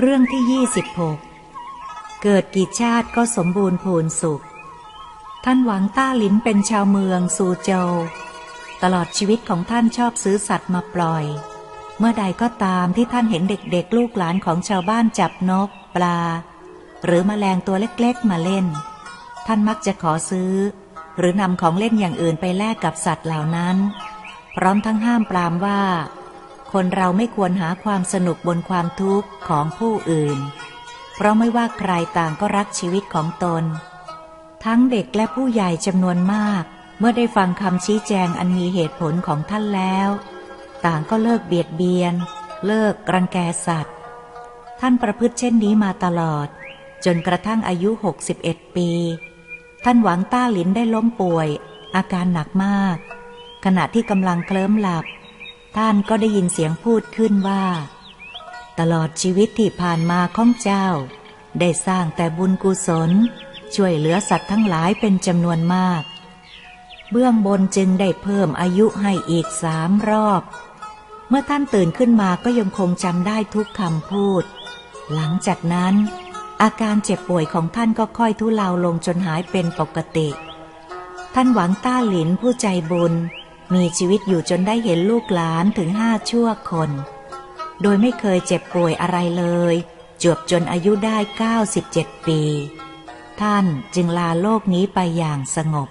เรื่องที่ 26 เกิดกี่ชาติก็สมบูรณ์พูนสุข ท่านหวังต้าลินเป็นชาวเมืองซูโจวตลอดชีวิตของท่านชอบซื้อสัตว์มาปล่อย เมื่อใดก็ตามที่ท่านเห็นเด็กๆ ลูกหลานของชาวบ้านจับนก ปลา หรือมแมลงตัวเล็กๆ มาเล่น ท่านมักจะขอซื้อ หรือนำของเล่นอย่างอื่นไปแลกกับสัตว์เหล่านั้น พร้อมทั้งห้ามปรามว่า คนเราไม่ควรหาความสนุกบนความทุกข์ของผู้อื่น เพราะไม่ว่าใครต่างก็รักชีวิตของตน ทั้งเด็กและผู้ใหญ่จำนวนมาก เมื่อได้ฟังคำชี้แจงอันมีเหตุผลของท่านแล้ว ต่างก็เลิกเบียดเบียน เลิกรังแกสัตว์ ท่านประพฤติเช่นนี้มาตลอด จนกระทั่งอายุ 61 ปี ท่านหวังต้าหลินได้ล้มป่วย อาการหนักมาก ขณะที่กำลังเคลิ้มหลับ ท่านก็ได้ยินเสียงพูดขึ้นว่า ตลอดชีวิตที่ผ่านมาของเจ้า ได้สร้างแต่บุญกุศล ช่วยเหลือสัตว์ทั้งหลายเป็นจำนวนมาก เบื้องบนจึงได้เพิ่มอายุให้อีกสามรอบ เมื่อท่านตื่นขึ้นมาก็ยังคงจำได้ทุกคำพูด หลังจากนั้นอาการเจ็บป่วยของท่านก็ค่อยทุเลาลงจนหายเป็นปกติ ท่านหวังต้าหลินผู้ใจบุญ มีชีวิตอยู่จนได้เห็นลูกหลานถึงห้าชั่วคน โดยไม่เคยเจ็บป่วยอะไรเลย จวบจนอายุได้ 97 ปี ท่านจึงลาโลกนี้ไปอย่างสงบ